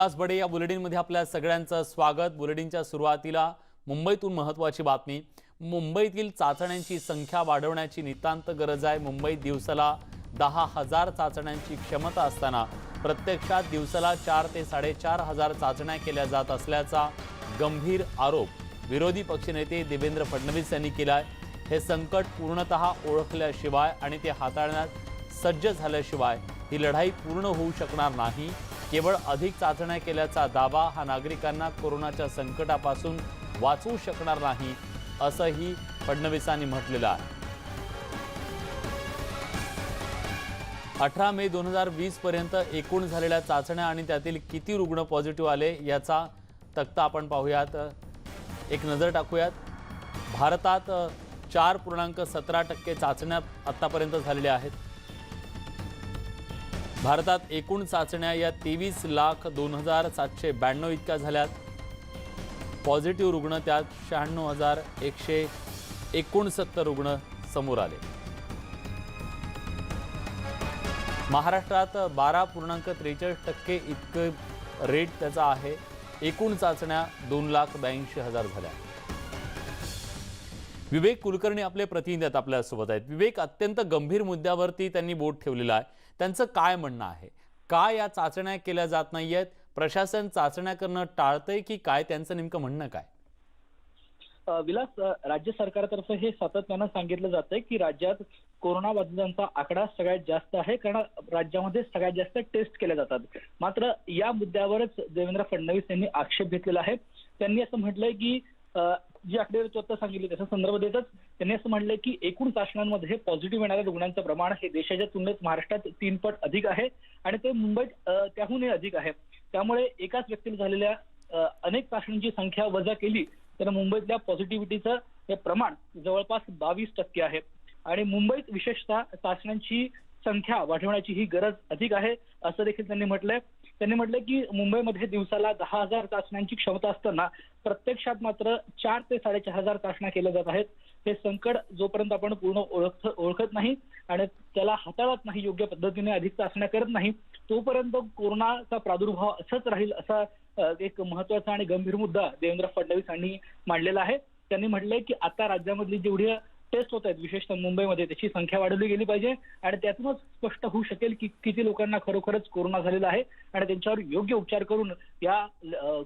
आज बडे या बुलेटिनमध्ये आपल्या सगळ्यांचं स्वागत. बुलेटिनच्या सुरुवातीला मुंबईतून महत्त्वाची बातमी. मुंबईतील चाचण्यांची संख्या वाढवण्याची नितांत गरज आहे. मुंबईत दिवसाला दहा हजार चाचण्यांची क्षमता असताना प्रत्यक्षात दिवसाला चार ते साडेचार हजार चाचण्या केल्या जात असल्याचा गंभीर आरोप विरोधी पक्षनेते देवेंद्र फडणवीस यांनी केला आहे हे संकट पूर्णतः ओळखल्याशिवाय आणि ते हाताळण्यात सज्ज झाल्याशिवाय ही लढाई पूर्ण होऊ शकणार नाही. केवळ अधिक चाचण्या केल्याचा दावा हा नागरिकांना कोरोनाच्या संकटापासून वाचवू शकणार नाही असंही फडणवीसांनी म्हटलेलं आहे. अठरा मे दोन हजार वीसपर्यंत एकूण झालेल्या चाचण्या आणि त्यातील किती रुग्ण पॉझिटिव्ह आले याचा तक्ता आपण पाहूयात. एक नजर टाकूयात. भारतात चार पूर्णांक सतरा टक्के चाचण्या आत्तापर्यंत झालेल्या आहेत. भारतात एकूण चाचण्या या तेवीस लाख दोन हजार सातशे ब्याण्णव इतक्या झाल्यात. पॉझिटिव्ह रुग्ण त्यात शहाण्णव हजार एकशे एकोणसत्तर रुग्ण समोर आले. महाराष्ट्रात बारा पूर्णांक त्रेचाळीस टक्के इतकं रेट त्याचा आहे. एकूण चाचण्या दोन लाख ब्याऐंशी हजार झाल्या. विवेक कुलकर्णी आपले प्रतिनिधी आहेत आपल्यासोबत आहेत. विवेक अत्यंत गंभीर मुद्द्यावरती त्यांनी बोट ठेवलेला आहे. त्यांचं काय म्हणणं आहे? का या चाचण्या केल्या जात नाहीयेत? प्रशासन चाचण्या करणं टाळतंय की काय? त्यांचं नेमकं म्हणणं काय? विलास राज्य सरकारतर्फे हे सातत्यानं सांगितलं जातंय की राज्यात कोरोना बाधितांचा आकडा सगळ्यात जास्त आहे कारण राज्यामध्ये सगळ्यात जास्त टेस्ट केल्या जातात. मात्र या मुद्द्यावरच देवेंद्र फडणवीस यांनी आक्षेप घेतलेला आहे. त्यांनी असं म्हटलंय की जी आकडेवारी तू आता सांगितली त्याचा संदर्भ देतच त्यांनी असं म्हटलंय की एकूण चाचण्यांमध्ये पॉझिटिव्ह येणाऱ्या रुग्णांचं प्रमाण हे देशाच्या तुलनेत महाराष्ट्रात तीन पट अधिक आहे आणि ते मुंबईत त्याहूनही अधिक आहे. त्यामुळे एकाच व्यक्तीला झालेल्या अनेक चाचण्यांची संख्या वजा केली तर मुंबईतल्या पॉझिटिव्हिटीचं हे प्रमाण जवळपास बावीस टक्के आहे. आणि मुंबईत विशेषतः चाचण्यांची संख्या वाढवण्याची ही गरज अधिक आहे असं देखील त्यांनी म्हटलंय. त्यांनी म्हटलं की मुंबईमध्ये दिवसाला दहा हजार चाचण्यांची क्षमता असताना प्रत्यक्षात मात्र चार ते साडेचार हजार चाचण्या केल्या जात आहेत. हे संकट जोपर्यंत आपण पूर्ण ओळख ओळखत नाही आणि त्याला हाताळत नाही योग्य पद्धतीने अधिक चाचण्या करत नाही तोपर्यंत कोरोनाचा प्रादुर्भाव असंच राहील असा एक महत्त्वाचा आणि गंभीर मुद्दा देवेंद्र फडणवीस यांनी मांडलेला आहे. त्यांनी म्हटलंय की आता राज्यामधली जेवढी टेस्ट होत आहेत. विशेषतः मुंबईमध्ये त्याची संख्या वाढवली गेली पाहिजे आणि त्यातूनच स्पष्ट होऊ शकेल की किती लोकांना खरोखरच कोरोना झालेला आहे आणि त्यांच्यावर योग्य उपचार करून या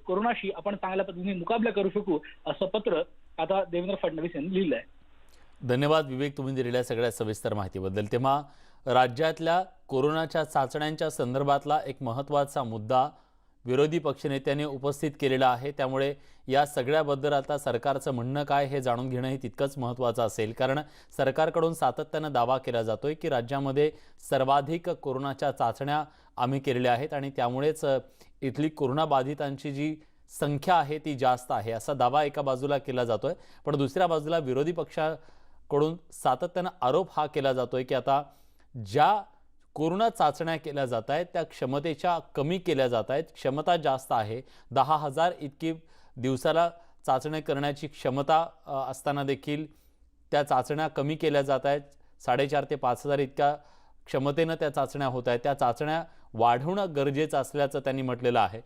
कोरोनाशी आपण चांगल्या पद्धतीने मुकाबला करू शकू असं पत्र आता देवेंद्र फडणवीस यांनी लिहिलं आहे धन्यवाद विवेक तुम्ही दिलेल्या सगळ्या सविस्तर माहितीबद्दल. तेव्हा राज्यातल्या कोरोनाच्या चाचण्यांच्या संदर्भातला एक महत्त्वाचा मुद्दा विरोधी पक्षनेत्याने उपस्थित केलेला आहे. त्यामुळे या सगळ्याबद्दल आता सरकारचं म्हणणं काय हे जाणून घेणंही तितकंच महत्त्वाचं असेल. कारण सरकारकडून सातत्यानं दावा केला जातो आहे की राज्यामध्ये सर्वाधिक कोरोनाच्या चाचण्या आम्ही केलेल्या आहेत आणि त्यामुळेच इथली कोरोनाबाधितांची जी संख्या आहे ती जास्त आहे असा दावा एका बाजूला केला जातो आहे पण दुसऱ्या बाजूला विरोधी पक्षाकडून सातत्यानं आरोप हा केला जातो आहे की आता ज्या कोरोना चाचण्या केल्या जात आहेत त्या क्षमतेच्या कमी केल्या जात आहेत. क्षमता जास्त आहे. दहा हजार इतकी दिवसाला चाचण्या करण्याची क्षमता असताना देखील त्या चाचण्या कमी केल्या जात आहेत. साडेचार ते पाच हजार इतक्या क्षमतेनं त्या चाचण्या होत आहेत. त्या चाचण्या वाढवणं गरजेचं असल्याचं त्यांनी म्हटलेलं आहे.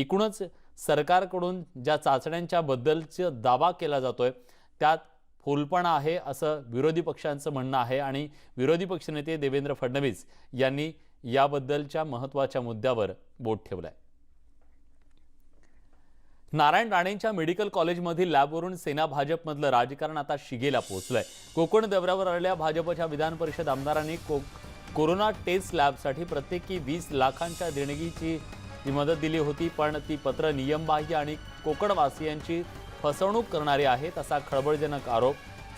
एकूणच सरकारकडून ज्या चाचण्यांच्या बद्दलचा दावा केला जातो आहे त्यात होलपणा आहे असं विरोधी पक्षांचं म्हणणं आहे. आणि विरोधी पक्षनेते देवेंद्र फडणवीस यांनी याबद्दलच्या महत्त्वाच्या मुद्द्यावर बोट ठेवलंय. नारायण राणेंच्या मेडिकल कॉलेजमधील लॅबवरून सेना भाजपमधलं राजकारण आता शिगेला पोहोचलंय. कोकण दौऱ्यावर आलेल्या भाजपच्या विधान परिषद आमदारांनी को कोरोना टेस्ट लॅबसाठी प्रत्येकी वीस लाखांच्या देणगीची मदत दिली होती पण ती पत्र नियमबाह्य आणि कोकणवासियांची फसवणूक करणारी आहेत असा खळबळजनक आरोप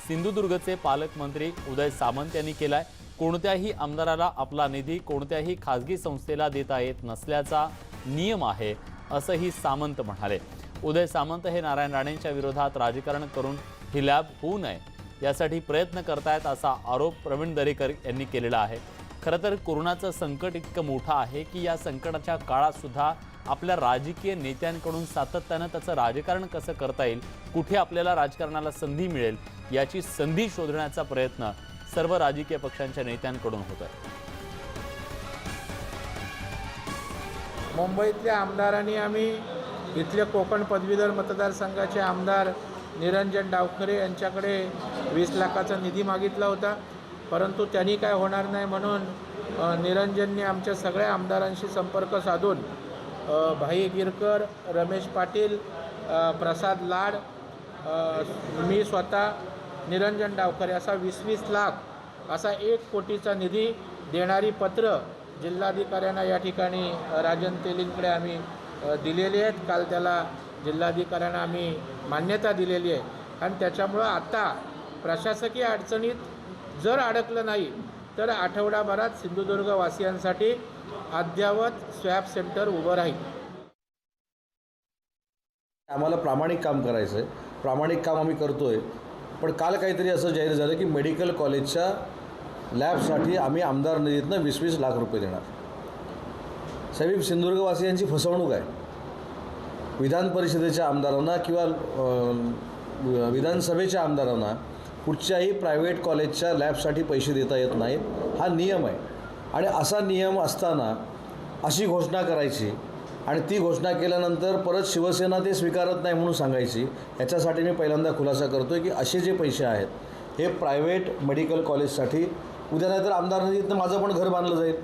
सिंधुदुर्गचे पालकमंत्री उदय सामंत यांनी केलाय. कोणत्याही आमदाराला आपला निधी कोणत्याही खाजगी संस्थेला देता येत नसल्याचा नियम आहे असंही सामंत म्हणाले. उदय सामंत हे नारायण राणेंच्या विरोधात राजकारण करून ही लॅब होऊ नये यासाठी प्रयत्न करतायत असा आरोप प्रवीण दरेकर यांनी केलेला आहे. खरं तर कोरोनाचं संकट इतकं मोठं आहे की या संकटाच्या काळातसुद्धा आपल्या राजकीय नेत्यांकडून सातत्यानं त्याचं राजकारण कसं करता येईल कुठे आपल्याला राजकारणाला संधी मिळेल याची संधी शोधण्याचा प्रयत्न सर्व राजकीय पक्षांच्या नेत्यांकडून होत आहे. मुंबईतल्या आमदारांनी आम्ही इथले कोकण पदवीधर मतदारसंघाचे आमदार निरंजन डावखरे यांच्याकडे वीस लाखाचा निधी मागितला होता. परंतु त्यांनी काय होणार नाही म्हणून निरंजनने आमच्या सगळ्या आमदारांशी संपर्क साधून भाई गिरकर रमेश पाटील प्रसाद लाड मी स्वतः निरंजन डावकर असा वीस वीस लाख असा एक कोटीचा निधी देणारी पत्र जिल्हाधिकाऱ्यांना या ठिकाणी राजन तेलींकडे आम्ही दिलेली आहेत. काल त्याला जिल्हाधिकाऱ्यांना आम्ही मान्यता दिलेली आहे. आणि त्याच्यामुळं आता प्रशासकीय अडचणीत जर अडकलं नाही तर आठवडाभरात सिंधुदुर्गवासियांसाठी अद्ययावत स्वॅब सेंटर उभं राहील. आम्हाला प्रामाणिक काम करायचं आहे प्रामाणिक काम आम्ही करतो आहे पण काल काहीतरी असं जाहीर झालं की मेडिकल कॉलेजच्या लॅबसाठी आम्ही आमदार निधीतनं वीस वीस लाख रुपये देणार. साहेब सिंधुदुर्गवासियांची फसवणूक आहे. विधान परिषदेच्या आमदारांना किंवा विधानसभेच्या आमदारांना कुठच्याही प्रायव्हेट कॉलेजच्या लॅबसाठी पैसे देता येत नाहीत. हा नियम आहे. आणि असा नियम असताना अशी घोषणा करायची आणि ती घोषणा केल्यानंतर परत शिवसेना ते स्वीकारत नाही म्हणून सांगायची याच्यासाठी मी पहिल्यांदा खुलासा करतो आहे की असे जे पैसे आहेत हे प्रायव्हेट मेडिकल कॉलेजसाठी उद्या नाहीतर आमदार निधीतनं माझं पण घर बांधलं जाईल.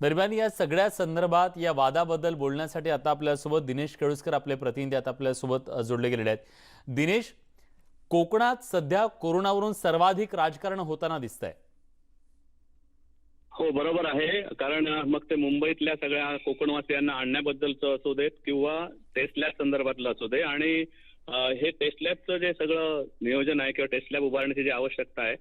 दरम्यान या सगळ्या संदर्भात या वादाबद्दल बोलण्यासाठी आता आपल्यासोबत दिनेश केळुसकर आपले प्रतिनिधी आता आपल्यासोबत जोडले गेलेले आहेत. दिनेश कोकणात सध्या कोरोनावरून सर्वाधिक राजकारण होताना दिसतंय. हो बरोबर आहे. कारण मग ते मुंबईतल्या सगळ्या कोकणवासियांना आणण्याबद्दलचं असू देत किंवा टेस्ट लॅब संदर्भातलं असू दे आणि हे टेस्ट लॅबचं जे सगळं नियोजन आहे किंवा टेस्ट लॅब उभारण्याची जी आवश्यकता आहे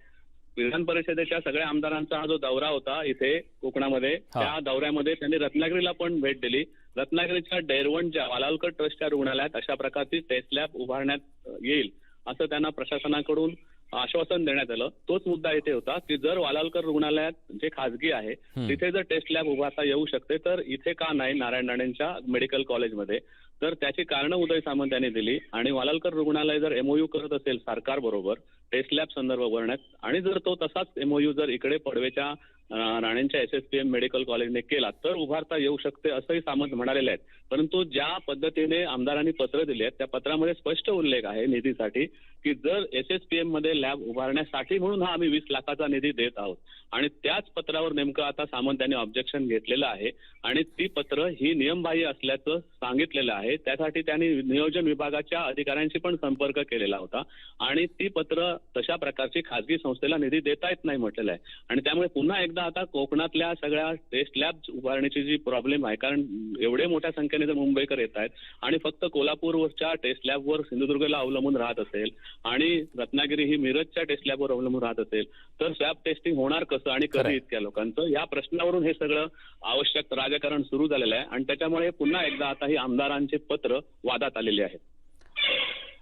विधान परिषदेच्या सगळ्या आमदारांचा हा जो दौरा होता इथे कोकणामध्ये. त्या दौऱ्यामध्ये त्यांनी रत्नागिरीला पण भेट दिली. रत्नागिरीच्या डेरवणच्या वालावलकर ट्रस्टच्या रुग्णालयात अशा प्रकारची टेस्ट लॅब उभारण्यात येईल. असं त्यांना प्रशासनाकडून आश्वासन देण्यात आलं तोच मुद्दा इथे होता की जर वालावलकर रुग्णालयात जे खासगी आहे. तिथे जर टेस्ट लॅब उभारता येऊ शकते तर इथे का नाही नारायण राणेंच्या मेडिकल कॉलेजमध्ये तर त्याची कारणं उदय सामंत यांनी दिली आणि वालालकर रुग्णालय जर एमओयू करत असेल सरकार बरोबर टेस्ट लॅब संदर्भ उभारण्यात आणि जर तो तसाच एमओयू जर इकडे पडवेच्या राणेंच्या S S P M medical कॉलेजने केला तर उभारता येऊ शकते असंही सामंत म्हणालेले आहेत. परंतु ज्या पद्धतीने आमदारांनी पत्र दिले आहेत त्या पत्रामध्ये स्पष्ट उल्लेख आहे निधीसाठी की जर एस एस पी एममध्ये लॅब उभारण्यासाठी म्हणून हा आम्ही वीस लाखाचा निधी देत आहोत आणि त्याच पत्रावर नेमकं आता सामंत यांनी ऑब्जेक्शन घेतलेलं आहे आणि ती पत्र ही नियमबाह्य असल्याचं सांगितलेलं आहे त्यासाठी त्यांनी नियोजन विभागाच्या अधिकाऱ्यांशी पण संपर्क केलेला होता आणि ती पत्र तशा प्रकारची खासगी संस्थेला निधी देता येत नाही म्हटलेलं आहे. आणि त्यामुळे पुन्हा एकदा आता कोकणातल्या सगळ्या टेस्ट लॅब उभारण्याची जी प्रॉब्लेम आहे कारण एवढे मोठ्या संख्येने जर मुंबईकर येत आहेत आणि फक्त कोल्हापूरच्या टेस्ट लॅबवर सिंधुदुर्गला अवलंबून राहत असेल आणि रत्नागिरी ही मिरजच्या टेस्ट लॅबवर अवलंबून राहत असेल तर स्वॅब टेस्टिंग होणार कसं आणि. कधी इतक्या लोकांचं या प्रश्नावरून हे सगळं आवश्यक राजकारण सुरू झालेलं आहे आणि त्याच्यामुळे पुन्हा एकदा आता ही आमदारांचे पत्र वादात आलेले आहेत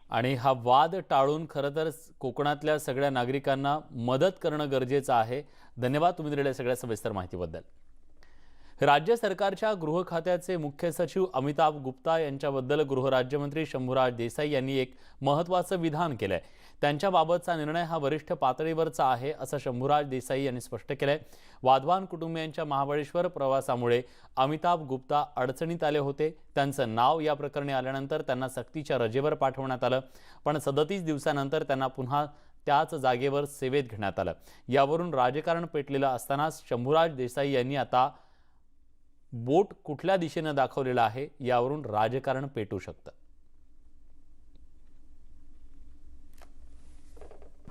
आणि हा वाद टाळून खरं तर कोकणातल्या सगळ्या नागरिकांना मदत करणं गरजेचं आहे. धन्यवाद तुम्ही दिलेल्या सगळ्या सविस्तर माहितीबद्दल. राज्य सरकारच्या गृह खात्याचे मुख्य सचिव अमिताभ गुप्ता यांच्याबद्दल गृहराज्यमंत्री शंभूराज देसाई यांनी एक महत्त्वाचं विधान केलंय. त्यांच्याबाबतचा निर्णय हा वरिष्ठ पातळीवरचा आहे असं शंभूराज देसाई यांनी स्पष्ट केलंय. वाधवान कुटुंबियांच्या महाबळेश्वर प्रवासामुळे अमिताभ गुप्ता अडचणीत आले होते. त्यांचं नाव या प्रकरणी आल्यानंतर त्यांना सक्तीच्या रजेवर पाठवण्यात आलं. पण सदतीस दिवसानंतर त्यांना पुन्हा त्याच जागेवर सेवेत घेण्यात आलं. यावरून राजकारण पेटलेलं असतानाच शंभूराज देसाई यांनी आता बोट कुठल्या दिशेनं दाखवलेलं आहे यावरून राजकारण पेटू शकतं.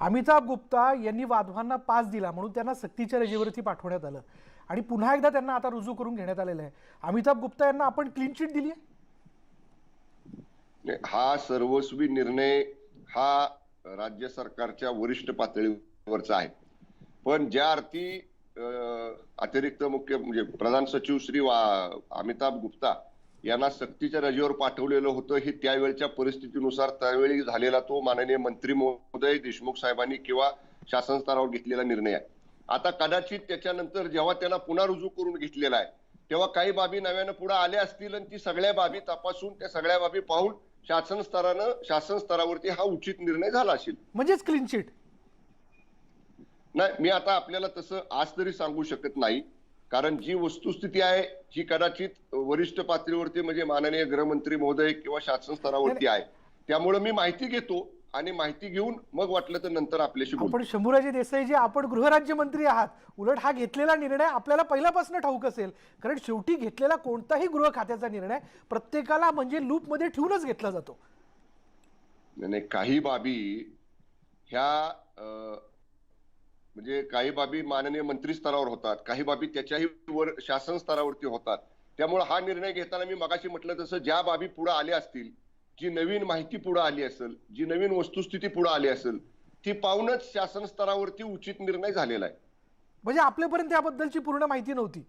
अमिताभ गुप्ता यांनी वाधवांना पास दिला म्हणून त्यांना सक्तीच्या रजेवरती पाठवण्यात आलं. आणि पुन्हा एकदा त्यांना आता रुजू करून घेण्यात आलेलं आहे. अमिताभ गुप्ता यांना आपण क्लीन चिट दिली हा सर्वस्वी निर्णय हा राज्य सरकारच्या वरिष्ठ पातळीवरचा आहे. पण ज्या अर्थी अतिरिक्त मुख्य म्हणजे प्रधान सचिव श्री वा- अमिताभ गुप्ता यांना सक्तीच्या रजेवर पाठवलेलं होतं. हे त्यावेळच्या परिस्थितीनुसार त्यावेळी झालेला तो माननीय मंत्री महोदय देशमुख साहेबांनी किंवा शासन स्तरावर घेतलेला निर्णय आहे. आता कदाचित त्याच्यानंतर जेव्हा त्यांना पुन्हा रुजू करून घेतलेला आहे तेव्हा काही बाबी नव्यानं पुढे आल्या असतील आणि ती सगळ्या बाबी तपासून त्या सगळ्या बाबी पाहून शासन स्तरानं शासन स्तरावरती हा उचित निर्णय झाला असेल. म्हणजेच क्लीन चिट नाही मी आता आपल्याला तसं आज तरी सांगू शकत नाही. कारण जी वस्तुस्थिती आहे ही कदाचित वरिष्ठ पातळीवरती म्हणजे माननीय गृहमंत्री महोदय किंवा शासन स्तरावरती आहे त्यामुळे मी माहिती घेतो आणि माहिती घेऊन मग वाटलं तर नंतर आपल्याशी आपण शंभूराजे देसाई जे आपण गृहराज्यमंत्री आहात उलट हा घेतलेला निर्णय आपल्याला पहिल्यापासून ठाऊक असेल. कारण शेवटी घेतलेला कोणताही गृह खात्याचा निर्णय प्रत्येकाला म्हणजे लूपमध्ये ठेवूनच घेतला जातो. नाही नाही, काही बाबी ह्या म्हणजे काही बाबी माननीय मंत्री स्तरावर होतात काही बाबी त्याच्याही वर शासन स्तरावरती होतात. त्यामुळे हा निर्णय घेताना मी मगाशी म्हटलं तसं ज्या बाबी पुढे आल्या असतील जी नवीन माहिती पुढे आली असेल जी नवीन वस्तुस्थिती पुढे आली असेल ती पाहूनच शासन स्तरावरती उचित निर्णय झालेला आहे. म्हणजे आपल्यापर्यंत याबद्दलची पूर्ण माहिती नव्हती.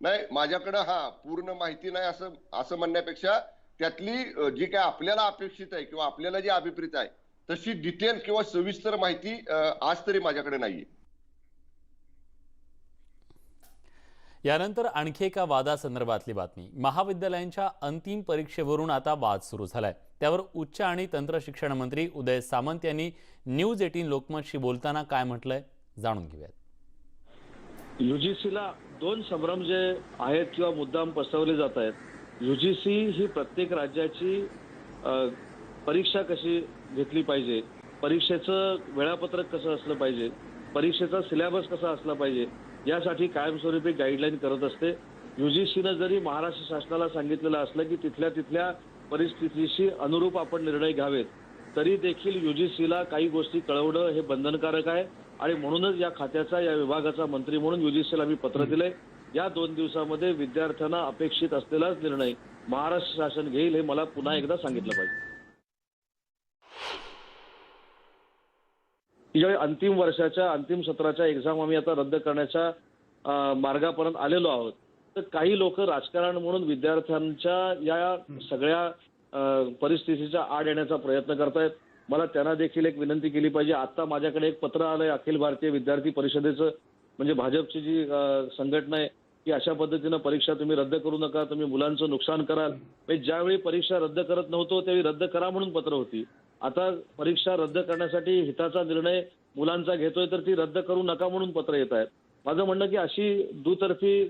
नाही माझ्याकडे हा पूर्ण माहिती नाही असं असं म्हणण्यापेक्षा त्यातली जी काय आपल्याला अपेक्षित आहे किंवा आपल्याला जी अभिप्रेत आहे तशी डिटेल किंवा सविस्तर माहिती आज तरी माझ्याकडे नाहीये. यानंतर आणखी एका वादासंदर्भातली बातमी. महाविद्यालयांच्या अंतिम परीक्षेवरून आता वाद सुरू झालाय. त्यावर उच्च आणि तंत्र शिक्षण मंत्री उदय सामंत यांनी न्यूज एटीन लोकमतशी बोलताना काय म्हटलंय जाणून घेऊयात. युजीसीला दोन संभ्रम जे आहेत किंवा मुद्दाम पसरवले जात आहेत. युजीसी ही प्रत्येक राज्याची परीक्षा कशी घेतली पाहिजे? परीक्षेचं वेळापत्रक कसं असलं पाहिजे? परीक्षेचा सिलेबस कसा असला पाहिजे? यासाठी कायमस्वरूपी गाईडलाईन करत असते. युजीसीनं जरी महाराष्ट्र शासनाला सांगितलेलं असलं की तिथल्या तिथल्या परिस्थितीशी अनुरूप आपण निर्णय घ्यावेत तरी देखील युजीसीला काही गोष्टी कळवणं हे बंधनकारक आहे. आणि म्हणूनच या खात्याचा या विभागाचा मंत्री म्हणून युजीसीला मी पत्र दिलंय. या दोन दिवसामध्ये विद्यार्थ्यांना अपेक्षित असलेलाच निर्णय महाराष्ट्र शासन घेईल हे मला पुन्हा एकदा सांगितलं पाहिजे. ज्यावेळी अंतिम वर्षाच्या अंतिम सत्राच्या एक्झाम आम्ही आता रद्द करण्याच्या मार्गापर्यंत आलेलो आहोत. तर काही लोक राजकारण म्हणून विद्यार्थ्यांच्या या सगळ्या परिस्थितीच्या आड येण्याचा प्रयत्न करतायत. मला त्यांना देखील एक विनंती केली पाहिजे. आता माझ्याकडे एक पत्र आलंय अखिल भारतीय विद्यार्थी परिषदेचं. म्हणजे भाजपची जी संघटना आहे की अशा पद्धतीनं परीक्षा तुम्ही रद्द करू नका तुम्ही मुलांचं नुकसान कराल. म्हणजे ज्यावेळी परीक्षा रद्द करत नव्हतो त्यावेळी रद्द करा म्हणून पत्र होती. आता परीक्षा रद्द करण्यासाठी हिताचा निर्णय मुलांचा घेतोय तर ती रद्द करू नका म्हणून पत्र येत आहेत. माझं म्हणणं की अशी दुतर्फी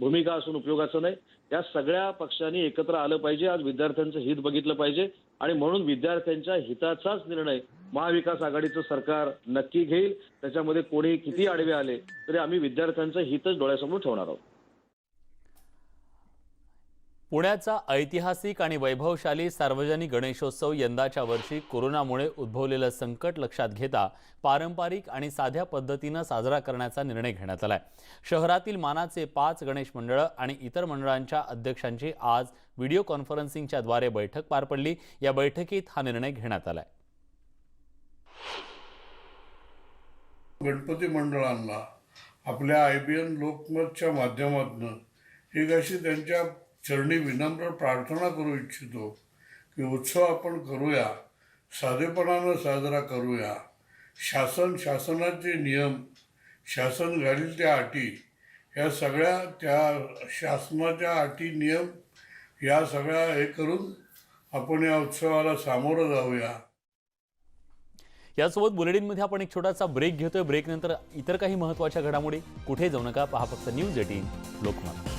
भूमिका असून उपयोगाचं नाही. या सगळ्या पक्षांनी एकत्र आलं पाहिजे. आज विद्यार्थ्यांचं हित बघितलं पाहिजे. आणि म्हणून विद्यार्थ्यांच्या हिताचाच निर्णय महाविकास आघाडीचं सरकार नक्की घेईल. त्याच्यामध्ये कोणी किती आडवे आले तरी आम्ही विद्यार्थ्यांचं हितच डोळ्यासमोर ठेवणार आहोत. पुण्याचा ऐतिहासिक आणि वैभवशाली सार्वजनिक गणेशोत्सव यंदाच्या वर्षी कोरोनामुळे उद्भवलेलं संकट लक्षात घेता पारंपरिक आणि साध्या पद्धतीनं साजरा करण्याचा निर्णय घेण्यात आलाय. शहरातील मानाचे पाच गणेश मंडळं आणि इतर मंडळांच्या अध्यक्षांची आज व्हिडिओ कॉन्फरन्सिंगच्याद्वारे बैठक पार पडली. या बैठकीत हा निर्णय घेण्यात आलाय. गणपती मंडळांना आपल्या आय बी एन लोकमतच्या माध्यमातून एक अशी त्यांच्या चरणी विनम्र प्रार्थना करू इच्छितो की उत्सव आपण करूया साधेपणानं साजरा करूया. शासन शासनाचे नियम शासन घालील त्या अटी. या सगळ्या त्या शासनाच्या अटी नियम या सगळ्या हे करून आपण या उत्सवाला सामोरं जाऊया. यासोबत बुलेटिनमध्ये आपण एक छोटासा ब्रेक घेतोय. ब्रेकनंतर इतर काही महत्त्वाच्या घडामोडी कुठे जाऊ नका. पहा फक्त न्यूज एटीन लोकमत.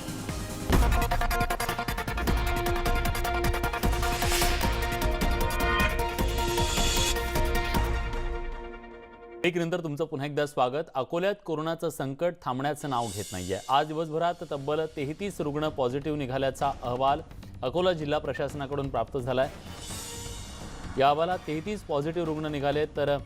ब्रेकनंतर तुमचं पुन्हा एकदा स्वागत. अकोल्यात कोरोनाचं संकट थांबण्याचं नाव घेत नाहीये. आज दिवसभरात तब्बल तेहतीस रुग्ण पॉझिटिव्ह निघाल्याचा अहवाल अकोला जिल्हा प्रशासनाकडून प्राप्त झालाय. या अहवालात तेहतीस पॉझिटिव्ह रुग्ण निघाले तर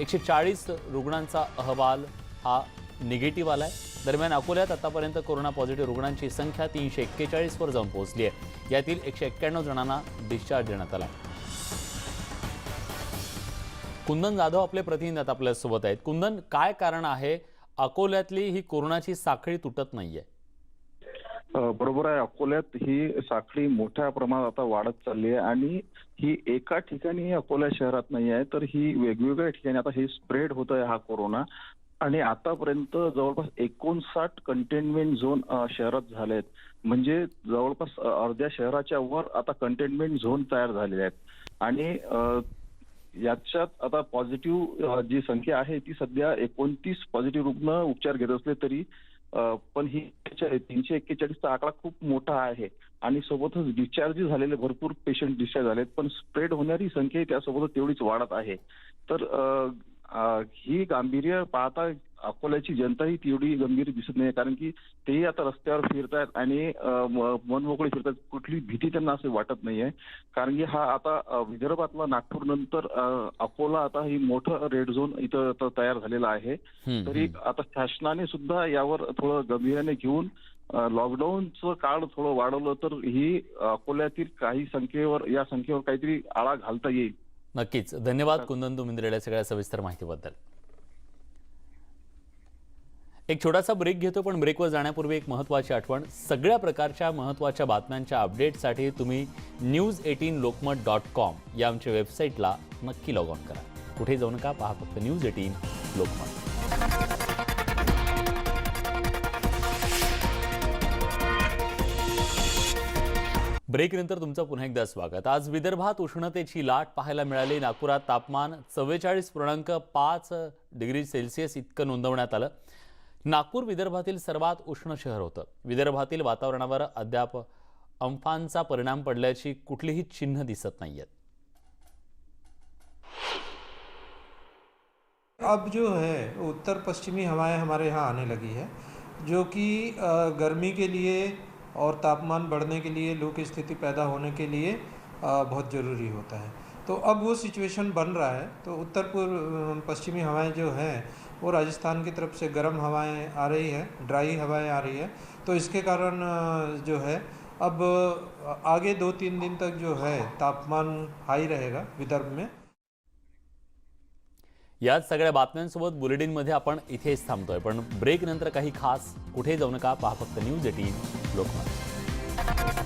एकशे चाळीस रुग्णांचा अहवाल हा निगेटिव्ह आहे दरम्यान अकोल्यात आतापर्यंत कोरोना पॉझिटिव्ह रुग्णांची संख्या तीनशे एक्केचाळीसवर जाऊन पोहोचली आहे यातील एकशे एक्क्याण्णव जणांना डिस्चार्ज देण्यात आला कुंदन जाधव आपले प्रतिनिधी आता आपल्यासोबत आहेत. कुंदन काय कारण आहे? अकोल्यातली ही कोरोनाची साखळी तुटत नाहीये. बरोबर आहे. अकोल्यात ही साखळी मोठ्या प्रमाणात आता वाढत चालली आहे आणि ही एका ठिकाणी अकोला शहरात नाही आहे तर ही वेगवेगळ्या ठिकाणी आता ही स्प्रेड होत आहे हा कोरोना. आणि आतापर्यंत जवळपास एकोणसाठ कंटेनमेंट झोन शहरात झाले आहेत. म्हणजे जवळपास अर्ध्या शहराच्या वर आता कंटेनमेंट झोन तयार झालेले आहेत. आणि याच्यात आता पॉझिटिव्ह जी संख्या आहे ती सध्या एकोणतीस पॉझिटिव्ह रुग्ण उपचार घेत असले तरी पण ही तीनशे एक्केचाळीसचा आकडा खूप मोठा आहे. आणि सोबतच डिस्चार्ज झालेले भरपूर पेशंट डिस्चार्ज झालेत पण स्प्रेड होणारी संख्या त्यासोबतच तेवढीच वाढत आहे. तर ही गांभीर्य पाहता अकोल्याची जनताही तेवढी गंभीर दिसत नाही कारण की तेही आता रस्त्यावर फिरतायत आणि मनमोकळे फिरतात कुठली भीती त्यांना असे वाटत नाहीये. कारण की हा आता विदर्भातला नागपूर नंतर अकोला आता ही मोठं रेड झोन इथं तयार झालेलं आहे. तरी. आता शासनाने सुद्धा यावर थोडं गंभीर्याने घेऊन लॉकडाऊनचं काळ थोडं वाढवलं तर ही अकोल्यातील काही संख्येवर या संख्येवर काहीतरी आळा घालता येईल. नक्कीच. धन्यवाद कुंदन तुमिंद्रेला या सगळ्या सविस्तर माहितीबद्दल. एक छोटासा ब्रेक घेतो पण ब्रेकवर जाण्यापूर्वी एक महत्त्वाची आठवण. सगळ्या प्रकारच्या महत्त्वाच्या बातम्यांच्या अपडेटसाठी तुम्ही news eighteen Lokmat dot com या आमच्या वेबसाईटला नक्की लॉग ऑन करा. कुठे जाऊ नका पहा फक्त न्यूज एटीन लोकमत ब्रेकनंतर तुमचं पुन्हा एकदा स्वागत. आज विदर्भात उष्णतेची लाट पाहायला मिळाली. नागपुरात तापमान चव्वेचाळीस पूर्णांक पाच डिग्री सेल्सिअस इतकं नोंदवण्यात आलं. नागपूर विदर्भातील सर्वात उष्ण शहर होतं. विदर्भातील वातावरणावर अद्याप अम्फानचा परिणाम पडल्याची कुठलीही चिन्ह दिसत नाहीयेत. अब जो है उत्तर पश्चिमी हवाएं हमारे यहाँ आने लगी है जो कि गर्मी के लिए और तापमान बढ़ने के लिए लू की स्थिति पैदा होने के लिए बहुत ज़रूरी होता है। तो अब वो सिचुएशन बन रहा है। तो उत्तर पूर्व पश्चिमी हवाएँ जो हैं, वो राजस्थान की तरफ़ से गर्म हवाएँ आ रही है ड्राई हवाएँ आ रही है। तो इसके कारण जो है, अब आगे दो तीन दिन तक जो है, तापमान हाई रहेगा विदर्भ में। याच सगळ्या बातम्यांसोबत बुलेटिनमध्ये आपण इथेच थांबतोय. पण ब्रेक नंतर काही खास कुठे जाऊ नका पहा फक्त न्यूज एटीन लोकमत.